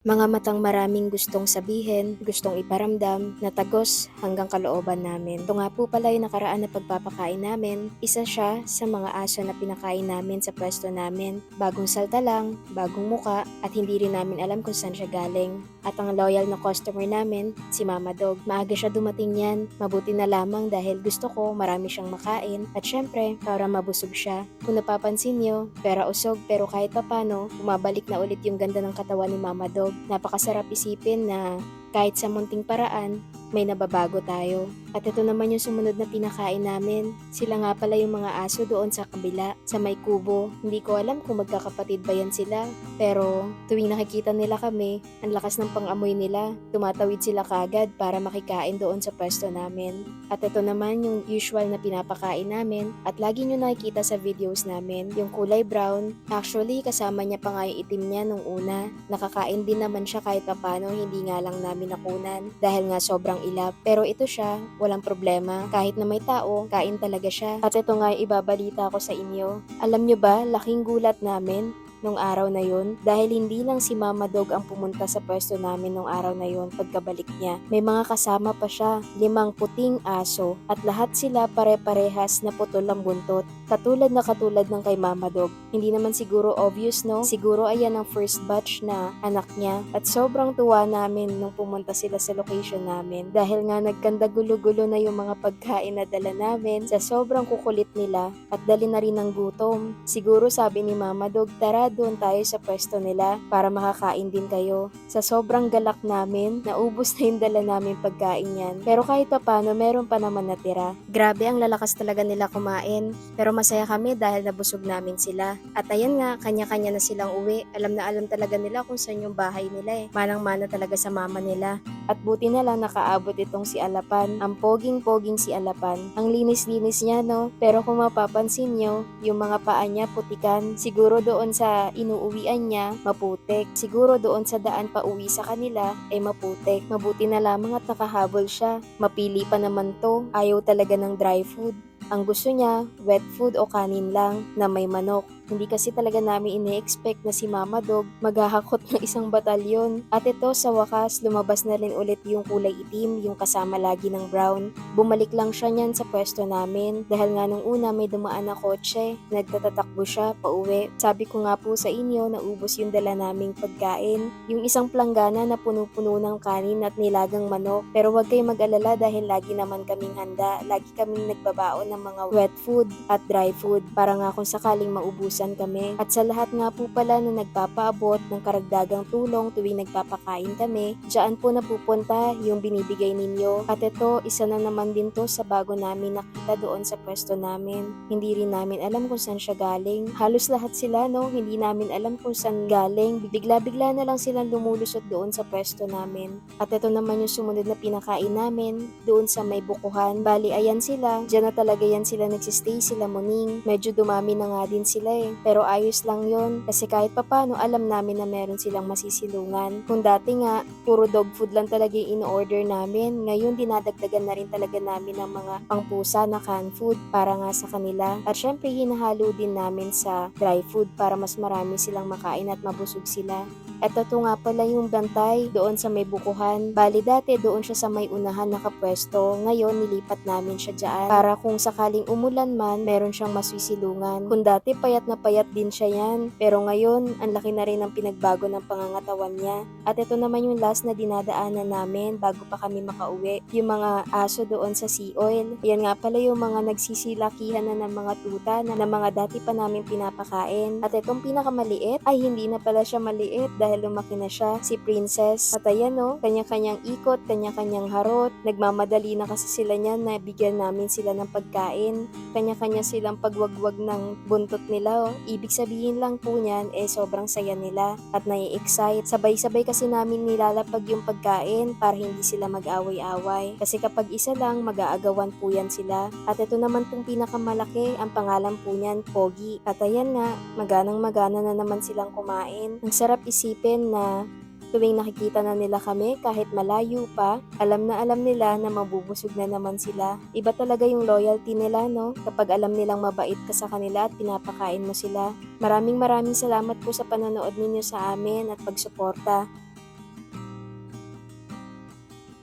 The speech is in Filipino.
Mga matang maraming gustong sabihin, gustong iparamdam, na tagos hanggang kalooban namin. Ito nga po pala yung nakaraan na pagpapakain namin. Isa siya sa mga aso na pinakain namin sa pwesto namin. Bagong salta lang, bagong muka, at hindi rin namin alam kung saan siya galing. At ang loyal na customer namin, si Mama Dog. Maaga siya dumating yan. Mabuti na lamang dahil gusto ko marami siyang makain. At syempre, para mabusog siya. Kung napapansin nyo, pera usog pero kahit papano, bumabalik na ulit yung ganda ng katawan ni Mama Dog. Napakasarap isipin na kahit sa munting paraan, may nababago tayo. At ito naman yung sumunod na pinakain namin. Sila nga pala yung mga aso doon sa kabila, sa may kubo. Hindi ko alam kung magkakapatid ba yan sila. Pero tuwing nakikita nila kami, ang lakas ng pangamoy nila. Tumatawid sila kagad para makikain doon sa pwesto namin. At ito naman yung usual na pinapakain namin at lagi nyo nakikita sa videos namin. Yung kulay brown, actually kasama niya pa nga yung itim niya nung una. Nakakain din naman siya kahit papano, hindi nga lang namin nakunan dahil nga sobrang ilap. Pero ito siya, walang problema. Kahit na may tao, kain talaga siya. At ito nga ibabalita ko sa inyo. Alam nyo ba, laking gulat namin nung araw na yun dahil hindi lang si Mama Dog ang pumunta sa pwesto namin nung araw na yun pagkabalik niya. May mga kasama pa siya, limang puting aso at lahat sila pare-parehas na putol ang buntot. Katulad na katulad ng kay Mama Dog. Hindi naman siguro obvious no? Siguro ayan ang first batch na anak niya at sobrang tuwa namin nung pumunta sila sa location namin dahil nga nagkanda gulo-gulo na yung mga pagkain na dala namin sa sobrang kukulit nila at dali na rin ng gutom. Siguro sabi ni Mama Dog, tara doon tayo sa pwesto nila para makakain din kayo. Sa sobrang galak namin, naubos na yung dala namin pagkain yan. Pero kahit papano, meron pa naman natira. Grabe ang lalakas talaga nila kumain. Pero masaya kami dahil nabusog namin sila. At ayan nga, kanya-kanya na silang uwi. Alam na alam talaga nila kung saan yung bahay nila eh. Manang-mana talaga sa mama nila. At buti na lang nakaabot itong si Alapan. Ang poging-poging si Alapan. Ang linis-linis niya no. Pero kung mapapansin nyo, yung mga paa niya putikan. Siguro doon sa inuuwian niya, maputek. Siguro doon sa daan pa uwi sa kanila, ay maputek. Mabuti na lamang at nakahabol siya. Mapili pa naman to. Ayaw talaga ng dry food. Ang gusto niya, wet food o kanin lang na may manok. Hindi kasi talaga namin ine-expect na si Mama Dog maghahakot ng isang batalyon. At ito sa wakas, lumabas na rin ulit yung kulay itim, yung kasama lagi ng brown. Bumalik lang siya niyan sa pwesto namin dahil nga nung una may dumaan na kotse, nagtatatakbo siya pauwi. Sabi ko nga po sa inyo, naubos yung dala naming pagkain. Yung isang planggana na puno-puno ng kanin at nilagang manok. Pero wag kayong mag-alala dahil lagi naman kaming handa. Lagi kaming nagbabaon ng mga wet food at dry food para nga kung sakaling maubusan kami. At sa lahat nga po pala na nagpapaabot ng karagdagang tulong tuwing nagpapakain kami, dyan po napupunta yung binibigay ninyo. At ito, isa na naman din to sa bago namin nakita doon sa pwesto namin. Hindi rin namin alam kung saan siya galing. Halos lahat sila, no? Hindi namin alam kung saan galing. Bigla-bigla na lang silang lumulusot doon sa pwesto namin. At ito naman yung sumunod na pinakain namin doon sa may bukuhan. Bali, ayan sila. Diyan na talaga yan sila nagsistay sila muning. Medyo dumami na nga din sila eh. Pero ayos lang yon kasi kahit papano alam namin na meron silang masisilungan. Kung dati nga, puro dog food lang talaga yung in-order namin. Ngayon, dinadagdagan na rin talaga namin ng mga pangpusa na canned food para nga sa kanila. At syempre, hinahalo din namin sa dry food para mas marami silang makain at mabusog sila. At ito nga pala yung bantay doon sa may bukuhan. Bali dati doon siya sa may unahan nakapwesto. Ngayon nilipat namin siya dyan para kung sakaling umulan man, meron siyang maswisilungan. Kung dati payat na payat din siya yan. Pero ngayon, ang laki na rin ng pinagbago ng pangangatawan niya. At ito naman yung last na dinadaanan namin bago pa kami makauwi. Yung mga aso doon sa sea oil. Yan nga pala yung mga nagsisilakihan na ng mga tuta na, na mga dati pa namin pinapakain. At itong pinakamaliit ay hindi na pala siya maliit dahil lumaki na siya, si Princess. At ayan no, kanya-kanyang ikot, kanya-kanyang harot. Nagmamadali na kasi sila niyan na bigyan namin sila ng pagkain. Kanya-kanya silang pagwagwag ng buntot nila. Oh. Ibig sabihin lang po niyan, eh sobrang saya nila at nai-excite. Sabay-sabay kasi namin nilalapag yung pagkain para hindi sila mag-away-away. Kasi kapag isa lang, mag-aagawan po yan sila. At ito naman pong pinakamalaki, ang pangalan po niyan, Pogi. At ayan nga, maganang magana na naman silang kumain. Ang sarap isipin na Tuwing nakikita na nila kami kahit malayo pa, alam na alam nila na mabubusog na naman sila. Iba talaga yung loyalty nila no, kapag alam nilang mabait ka sa kanila at pinapakain mo sila. Maraming maraming salamat po sa panonood ninyo sa amin at pagsuporta.